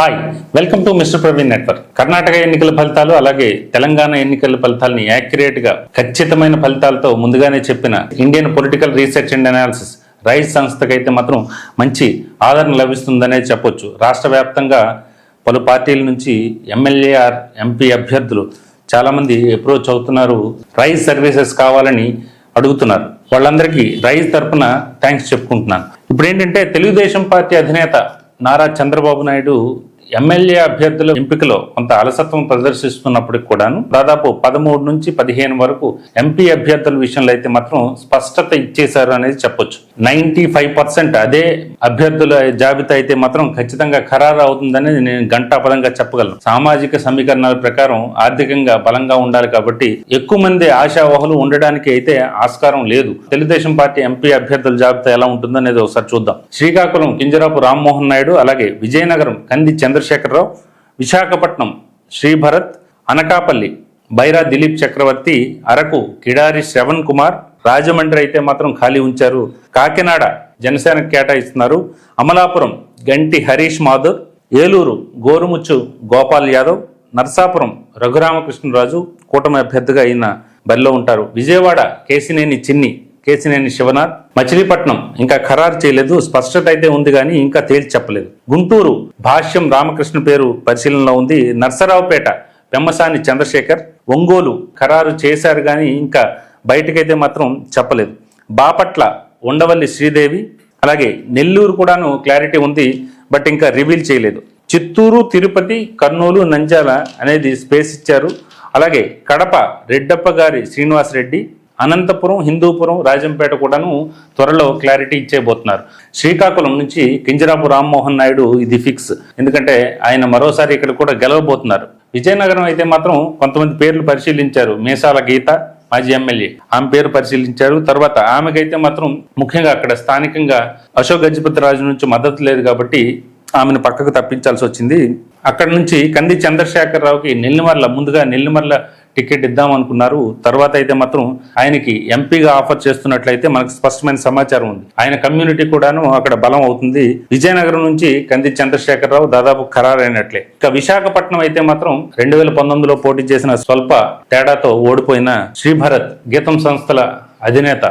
Hi welcome to mister Praveen network Karnataka ఎన్నికల ఫలితాలు అలాగే తెలంగాణ ఎన్నికల ఫలితాలని యాక్యురేట్గా ఖచ్చితమైన ఫలితాలతో ముందుగానే చెప్పిన Indian political research and analysis Rise సంస్థకైతే మాత్రం మంచి ఆదరణ లభిస్తుందనే చెప్పొచ్చు. రాష్ట్ర వ్యాప్తంగా పలు పార్టీల నుంచి ఎమ్మెల్యే ఆర్ ఎంపీ అభ్యర్థులు చాలామంది అప్రోచ్ అవుతున్నారు. రైస్ సర్వీసెస్ కావాలని అడుగుతున్నారు. వాళ్ళందరికీ రైస్ తరపున థ్యాంక్స్ చెప్పుకుంటున్నాను. ఇప్పుడు ఏంటంటే తెలుగుదేశం పార్టీ అధినేత నారా చంద్రబాబు నాయుడు ఎమ్మెల్యే అభ్యర్థుల ఎంపికలో కొంత అలసత్వం ప్రదర్శిస్తున్నప్పటికి కూడాను దాదాపు పదమూడు నుంచి పదిహేను వరకు ఎంపీ అభ్యర్థుల విషయంలో అయితే మాత్రం స్పష్టత ఇచ్చేశారు అనేది చెప్పొచ్చు. నైన్టీ ఫైవ్ పర్సెంట్ అదే అభ్యర్థుల జాబితా అయితే మాత్రం ఖచ్చితంగా ఖరారు అవుతుందని నేను గంటాపదంగా చెప్పగలను. సామాజిక సమీకరణాల ప్రకారం ఆర్థికంగా బలంగా ఉండాలి కాబట్టి ఎక్కువ మంది ఆశావహులు ఉండడానికి అయితే ఆస్కారం లేదు. తెలుగుదేశం పార్టీ ఎంపీ అభ్యర్థుల జాబితా ఎలా ఉంటుందనేది ఒకసారి చూద్దాం. శ్రీకాకుళం కింజరాపు రామ్మోహన్ నాయుడు అలాగే విజయనగరం కంది చంద్ర చంద్రశేఖరరావు విశాఖపట్నం శ్రీభరత్ అనకాపల్లి బైరా దిలీప్ చక్రవర్తి అరకు కిడారి శ్రవణ్ కుమార్ రాజమండ్రి అయితే మాత్రం ఖాళీ ఉంచారు. కాకినాడ జనసేనకు కేటాయిస్తున్నారు. అమలాపురం గంటి హరీష్ మాధుర్ ఏలూరు గోరుముచ్చు గోపాల్ యాదవ్ నర్సాపురం రఘురామకృష్ణరాజు కూటమి అభ్యర్థిగా అయిన బరిలో ఉంటారు. విజయవాడ కేసినేని చిన్ని కేసినేని శివనాథ్ మచిలీపట్నం ఇంకా ఖరారు చేయలేదు స్పష్టత అయితే ఉంది కానీ ఇంకా తేల్చి చెప్పలేదు గుంటూరు భాష్యం రామకృష్ణ పేరు పరిశీలనలో ఉంది. నర్సరావుపేట పెమ్మసాని చంద్రశేఖర్ ఒంగోలు ఖరారు చేశారు కానీ ఇంకా బయటకైతే మాత్రం చెప్పలేదు. బాపట్ల ఉండవల్లి శ్రీదేవి అలాగే నెల్లూరు కూడాను క్లారిటీ ఉంది బట్ ఇంకా రివీల్ చేయలేదు. చిత్తూరు తిరుపతి కర్నూలు నంజాల అనేది స్పేస్ ఇచ్చారు. అలాగే కడప రెడ్డప్ప గారి శ్రీనివాస్ రెడ్డి అనంతపురం హిందూపురం రాజంపేట కూడాను త్వరలో క్లారిటీ ఇచ్చేబోతున్నారు శ్రీకాకుళం నుంచి కింజరాపు రామ్మోహన్ నాయుడు ఇది ఫిక్స్. ఎందుకంటే ఆయన మరోసారి ఇక్కడ కూడా గెలవబోతున్నారు. విజయనగరం అయితే మాత్రం కొంతమంది పేర్లు పరిశీలించారు. మీసాల గీత మాజీ ఎమ్మెల్యే. ఆమె పేరు పరిశీలించారు. తర్వాత ఆమెకైతే మాత్రం ముఖ్యంగా అక్కడ స్థానికంగా అశోక్ గజపతి రాజు నుంచి మద్దతు లేదు కాబట్టి ఆమెను పక్కకు తప్పించాల్సి వచ్చింది. అక్కడ నుంచి కంది చంద్రశేఖర్ రావుకి నెల్లిమర్ల ముందుగా నెల్లిమర్ల టికెట్ ఇద్దాం అనుకున్నారు. తర్వాత అయితే మాత్రం ఆయనకి ఎంపీగా ఆఫర్ చేస్తున్నట్లయితే మనకు స్పష్టమైన సమాచారం ఉంది. ఆయన కమ్యూనిటీ కూడాను అక్కడ బలం అవుతుంది. విజయనగరం నుంచి కంది చంద్రశేఖరరావు దాదాపు ఖరారైనట్లే. ఇక విశాఖపట్నం అయితే మాత్రం రెండు వేల పంతొమ్మిదిలో పోటీ చేసిన స్వల్ప తేడాతో ఓడిపోయిన శ్రీభరత్ గీతం సంస్థల అధినేత.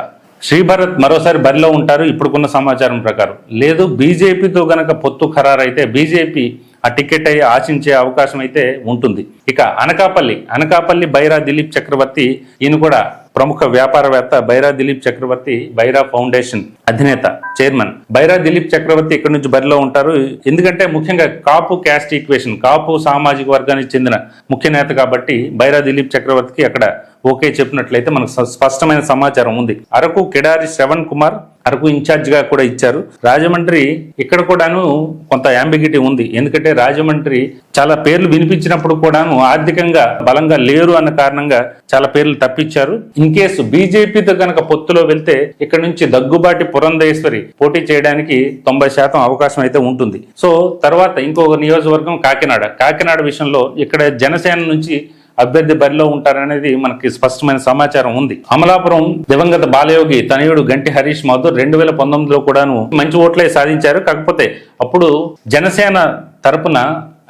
శ్రీభరత్ మరోసారి బరిలో ఉంటారు. ఇప్పుడుకున్న సమాచారం ప్రకారం. లేదు బీజేపీతో గనక పొత్తు ఖరారైతే బీజేపీ ఆ టికెట్ అయ్యి ఆశించే అవకాశం అయితే ఉంటుంది. ఇక అనకాపల్లి అనకాపల్లి బైరా దిలీప్ చక్రవర్తి ఈయన కూడా ప్రముఖ వ్యాపారవేత్త బైరా దిలీప్ చక్రవర్తి బైరా ఫౌండేషన్ అధినేత చైర్మన్. బైరా దిలీప్ చక్రవర్తి ఇక్కడ నుంచి బరిలో ఉంటారు. ఎందుకంటే ముఖ్యంగా కాపు క్యాస్ట్ ఈక్వేషన్ కాపు సామాజిక వర్గానికి చెందిన ముఖ్య నేత కాబట్టి బైరా దిలీప్ చక్రవర్తికి అక్కడ ఓకే చెప్పినట్లయితే మనకు స్పష్టమైన సమాచారం ఉంది. అరకు కిడారి శ్రవణ్ కుమార్ అరకు ఇన్ఛార్జ్గా కూడా ఇచ్చారు. రాజమండ్రి ఇక్కడ కూడాను కొంత యాంబిగిటీ ఉంది. ఎందుకంటే రాజమండ్రి చాలా పేర్లు వినిపించినప్పుడు కూడాను ఆర్థికంగా బలంగా లేరు అన్న కారణంగా చాలా పేర్లు తప్పించారు. ఇన్ కేసు బీజేపీతో కనుక పొత్తులో వెళ్తే ఇక్కడ నుంచి దగ్గుబాటి పురంధేశ్వరి పోటీ చేయడానికి తొంభై శాతం అవకాశం అయితే ఉంటుంది. సో తర్వాత ఇంకొక నియోజకవర్గం కాకినాడ. కాకినాడ విషయంలో ఇక్కడ జనసేన నుంచి అభ్యర్థి బరిలో ఉంటారనేది మనకి స్పష్టమైన సమాచారం ఉంది. అమలాపురం దివంగత బాలయోగి తనయుడు గంటి హరీష్ మాధుర్ రెండు వేల పంతొమ్మిదిలో కూడాను మంచి ఓట్లే సాధించారు. కాకపోతే అప్పుడు జనసేన తరపున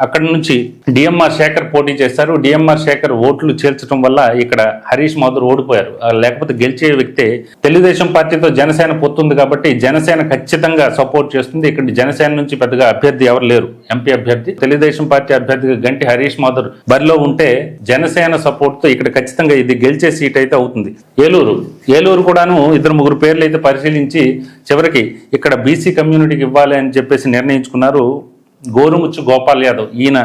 అక్కడ నుంచి డిఎంఆర్ శేఖర్ పోటీ చేశారు. డిఎంఆర్ శేఖర్ ఓట్లు చేర్చడం వల్ల ఇక్కడ హరీష్ మాధుర్ ఓడిపోయారు. లేకపోతే గెలిచే వ్యక్తే తెలుగుదేశం పార్టీతో జనసేన పొత్తుంది కాబట్టి జనసేన ఖచ్చితంగా సపోర్ట్ చేస్తుంది. ఇక్కడ జనసేన నుంచి పెద్దగా అభ్యర్థి ఎవరు లేరు. ఎంపీ అభ్యర్థి తెలుగుదేశం పార్టీ అభ్యర్థిగా గంటి హరీష్ మాధుర్ బరిలో ఉంటే జనసేన సపోర్ట్తో ఇక్కడ ఖచ్చితంగా ఇది గెలిచే సీట్ అయితే అవుతుంది. ఏలూరు ఏలూరు కూడాను ఇద్దరు ముగ్గురు పేర్లు అయితే పరిశీలించి చివరికి ఇక్కడ బీసీ కమ్యూనిటీకి ఇవ్వాలి అని చెప్పేసి నిర్ణయించుకున్నారు గోరుముచ్చు గోపాల్ యాదవ్. ఈయన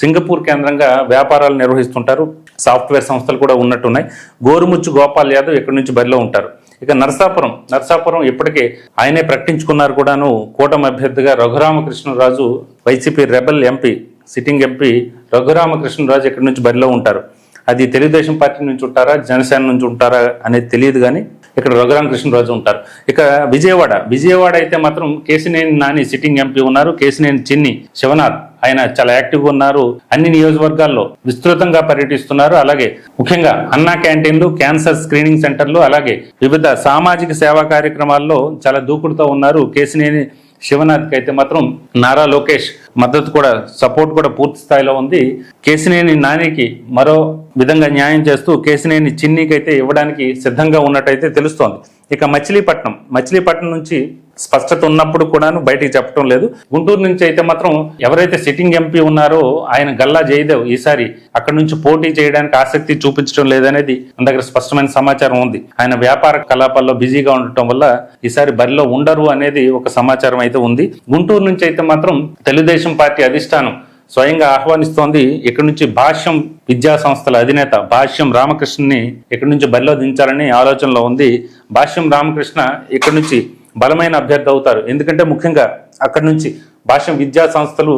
సింగపూర్ కేంద్రంగా వ్యాపారాలు నిర్వహిస్తుంటారు. సాఫ్ట్వేర్ సంస్థలు కూడా ఉన్నట్టున్నాయి. గోరుముచ్చు గోపాల్ యాదవ్ ఇక్కడ నుంచి బరిలో ఉంటారు? ఇక నరసాపురం. నరసాపురం ఇప్పటికే ఆయనే ప్రకటించుకున్నారు కూడాను. కూటమి అభ్యర్థిగా Raghuramakrishnaraju YCP rebel MP sitting MP Raghuramakrishnaraju ఇక్కడ నుంచి బరిలో ఉంటారు? అది తెలుగుదేశం పార్టీ నుంచి ఉంటారా జనసేన నుంచి ఉంటారా అనేది తెలియదు కానీ ఇక్కడ రఘురామకృష్ణరాజు ఉంటారు. ఇక విజయవాడ విజయవాడ అయితే మాత్రం కేసినేని నాని సిట్టింగ్ ఎంపీ ఉన్నారు కేసినేని చిన్ని శివనాథ్. ఆయన చాలా యాక్టివ్గా ఉన్నారు అన్ని నియోజకవర్గాల్లో విస్తృతంగా పర్యటిస్తున్నారు. అలాగే ముఖ్యంగా అన్నా క్యాంటీన్లు క్యాన్సర్ స్క్రీనింగ్ సెంటర్లు అలాగే వివిధ సామాజిక సేవా కార్యక్రమాల్లో చాలా దూకుడుతో ఉన్నారు కేసినేని శివనాథ్కి అయితే మాత్రం నారా లోకేష్ మద్దతు కూడా సపోర్ట్ కూడా పూర్తి స్థాయిలో ఉంది. కేసినేని నానికి మరో విధంగా న్యాయం చేస్తూ కేసినేని చిన్నీకి అయితే ఇవ్వడానికి సిద్ధంగా ఉన్నట్టయితే తెలుస్తోంది. ఇక మచిలీపట్నం మచిలీపట్నం నుంచి స్పష్టత ఉన్నప్పుడు కూడాను బయటికి చెప్పడం లేదు. గుంటూరు నుంచి అయితే మాత్రం ఎవరైతే సిట్టింగ్ ఎంపీ ఉన్నారో ఆయన గల్లా జయదేవ్ ఈసారి అక్కడ నుంచి పోటీ చేయడానికి ఆసక్తి చూపించడం లేదనేది మన దగ్గర స్పష్టమైన సమాచారం ఉంది. ఆయన వ్యాపార కలాపాల్లో బిజీగా ఉండటం వల్ల ఈసారి బరిలో ఉండరు అనేది ఒక సమాచారం అయితే ఉంది. గుంటూరు నుంచి అయితే మాత్రం తెలుగుదేశం పార్టీ అధిష్టానం స్వయంగా ఆహ్వానిస్తోంది. ఇక్కడ నుంచి భాష్యం విద్యా సంస్థల అధినేత భాష్యం రామకృష్ణని ఇక్కడ నుంచి బరిలో దించాలని ఆలోచనలో ఉంది. భాష్యం రామకృష్ణ ఇక్కడ నుంచి బలమైన అభ్యర్థి అవుతారు. ఎందుకంటే ముఖ్యంగా అక్కడి నుంచి భాష్యం విద్యా సంస్థలు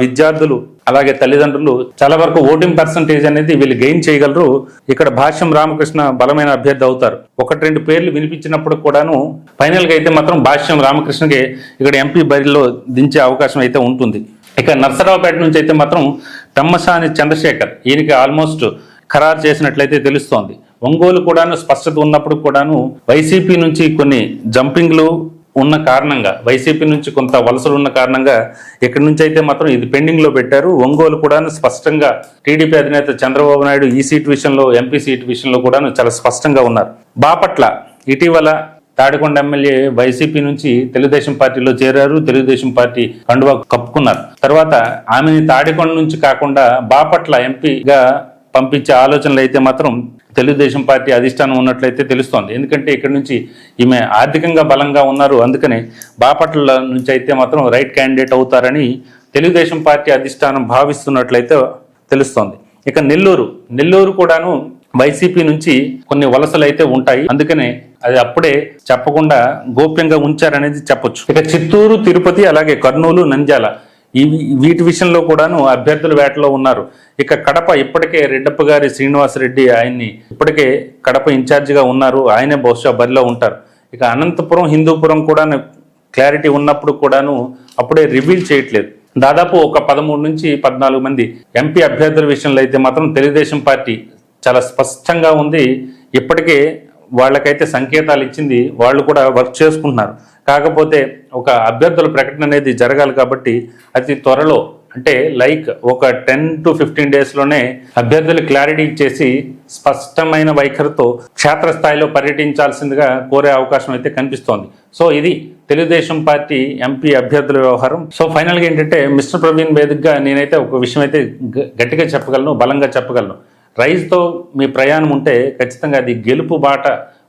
విద్యార్థులు అలాగే తల్లిదండ్రులు చాలా వరకు ఓటింగ్ పర్సంటేజ్ అనేది వీళ్ళు గెయిన్ చేయగలరు. ఇక్కడ భాష్యం రామకృష్ణ బలమైన అభ్యర్థి అవుతారు. ఒకటి రెండు పేర్లు వినిపించినప్పుడు కూడాను ఫైనల్గా అయితే మాత్రం భాష్యం రామకృష్ణకి ఇక్కడ ఎంపీ బరిలో దించే అవకాశం అయితే ఉంటుంది. ఇక నర్సరావుపేట నుంచి అయితే మాత్రం తమ్మసాని చంద్రశేఖర్ ఈయనకి ఆల్మోస్ట్ ఖరారు చేసినట్లయితే తెలుస్తోంది. ఒంగోలు కూడాను స్పష్టత ఉన్నప్పుడు కూడాను వైసీపీ నుంచి కొన్ని జంపింగ్లు ఉన్న కారణంగా వైసీపీ నుంచి కొంత వలసలు ఉన్న కారణంగా ఇక్కడి నుంచి అయితే మాత్రం ఇది పెండింగ్లో పెట్టారు. ఒంగోలు కూడాను స్పష్టంగా టీడీపీ అధినేత చంద్రబాబు నాయుడు ఈ సీట్ విషయంలో ఎంపీ సీట్ విషయంలో కూడాను చాలా స్పష్టంగా ఉన్నారు. బాపట్ల ఇటీవల తాడికొండ ఎమ్మెల్యే వైసీపీ నుంచి తెలుగుదేశం పార్టీలో చేరారు. తెలుగుదేశం పార్టీ కండువా కప్పుకున్నారు. తర్వాత ఆమెని తాడికొండ నుంచి కాకుండా బాపట్ల ఎంపీగా పంపించే ఆలోచనలు అయితే మాత్రం తెలుగుదేశం పార్టీ అధిష్టానం ఉన్నట్లయితే తెలుస్తోంది. ఎందుకంటే ఇక్కడ నుంచి ఈమె ఆర్థికంగా బలంగా ఉన్నారు. అందుకనే బాపట్ల నుంచి అయితే మాత్రం రైట్ క్యాండిడేట్ అవుతారని తెలుగుదేశం పార్టీ అధిష్టానం భావిస్తున్నట్లయితే తెలుస్తోంది. ఇక నెల్లూరు నెల్లూరు కూడాను వైసీపీ నుంచి కొన్ని వలసలు అయితే ఉంటాయి. అందుకనే అది అప్పుడే చెప్పకుండా గోప్యంగా ఉంచారనేది చెప్పొచ్చు. ఇక చిత్తూరు తిరుపతి అలాగే కర్నూలు నంద్యాల ఈ వీటి విషయంలో కూడాను అభ్యర్థుల వేటలో ఉన్నారు. ఇక కడప ఇప్పటికే రెడ్డప్ప గారి శ్రీనివాసరెడ్డి ఆయన్ని ఇప్పటికే కడప ఇన్ఛార్జిగా ఉన్నారు. ఆయనే బహుశా బరిలో ఉంటారు. ఇక అనంతపురం హిందూపురం కూడా క్లారిటీ ఉన్నప్పుడు కూడాను అప్పుడే రివీల్ చేయట్లేదు. దాదాపు ఒక పదమూడు నుంచి పద్నాలుగు మంది ఎంపీ అభ్యర్థుల విషయంలో అయితే మాత్రం తెలుగుదేశం పార్టీ చాలా స్పష్టంగా ఉంది. ఇప్పటికే వాళ్ళకైతే సంకేతాలు ఇచ్చింది వాళ్ళు కూడా వర్క్ చేసుకుంటున్నారు. కాకపోతే ఒక అభ్యర్థుల ప్రకటన అనేది జరగాలి కాబట్టి అతి త్వరలో అంటే లైక్ ఒక టెన్ టు ఫిఫ్టీన్ డేస్లోనే అభ్యర్థులు క్లారిటీ ఇచ్చేసి స్పష్టమైన వైఖరితో క్షేత్రస్థాయిలో పర్యటించాల్సిందిగా కోరే అవకాశం అయితే కనిపిస్తోంది. సో ఇది తెలుగుదేశం పార్టీ ఎంపీ అభ్యర్థుల వ్యవహారం. సో ఫైనల్గా ఏంటంటే మిస్టర్ ప్రవీణ్ వేదికగా నేనైతే ఒక విషయం అయితే గ- గట్టిగా చెప్పగలను బలంగా చెప్పగలను. రైజ్తో మీ ప్రయాణం ఉంటే ఖచ్చితంగా అది గెలుపు బాట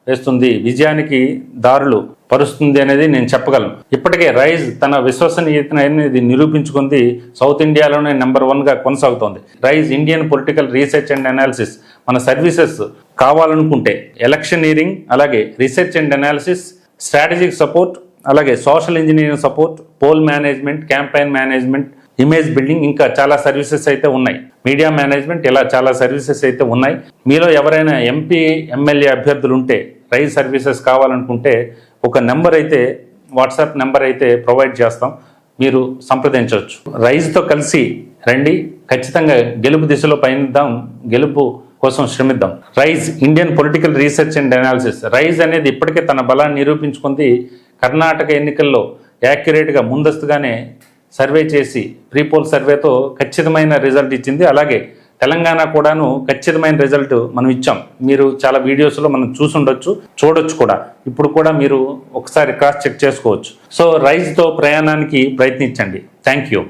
వేస్తుంది విజయానికి దారులు పరుస్తుంది అనేది నేను చెప్పగలను. ఇప్పటికే రైజ్ తన విశ్వసనీయత అనేది నిరూపించుకుంది సౌత్ ఇండియాలోనే నెంబర్ వన్గా కొనసాగుతోంది. Rise Indian political research and analysis మన సర్వీసెస్ కావాలనుకుంటే ఎలక్షనీరింగ్ అలాగే research and analysis strategic support అలాగే social engineering support poll management campaign management image building ఇంకా చాలా సర్వీసెస్ అయితే ఉన్నాయి. మీడియా మేనేజ్మెంట్ ఇలా చాలా సర్వీసెస్ అయితే ఉన్నాయి. మీలో ఎవరైనా ఎంపీ ఎమ్మెల్యే అభ్యర్థులు ఉంటే రైల్ సర్వీసెస్ కావాలనుకుంటే ఒక నెంబర్ అయితే వాట్సాప్ నెంబర్ అయితే ప్రొవైడ్ చేస్తాం. మీరు సంప్రదించవచ్చు. రైజ్తో కలిసి రండి. ఖచ్చితంగా గెలుపు దిశలో పయనిద్దాం. గెలుపు కోసం శ్రమిద్దాం. Rise Indian political research and analysis Rise అనేది ఇప్పటికే తన బలాన్ని నిరూపించుకుంది. కర్ణాటక ఎన్నికల్లో యాక్యురేట్గా ముందస్తుగానే సర్వే చేసి ప్రీపోల్ సర్వేతో ఖచ్చితమైన రిజల్ట్ ఇచ్చింది. అలాగే తెలంగాణ కూడాను ఖచ్చితమైన రిజల్ట్ మనం ఇచ్చాం. మీరు చాలా వీడియోస్లో మనం చూసుండొచ్చు చూడొచ్చు కూడా. ఇప్పుడు కూడా మీరు ఒకసారి క్రాస్ చెక్ చేసుకోవచ్చు. సో రైజ్తో ప్రయాణానికి ప్రయత్నించండి. Thank you.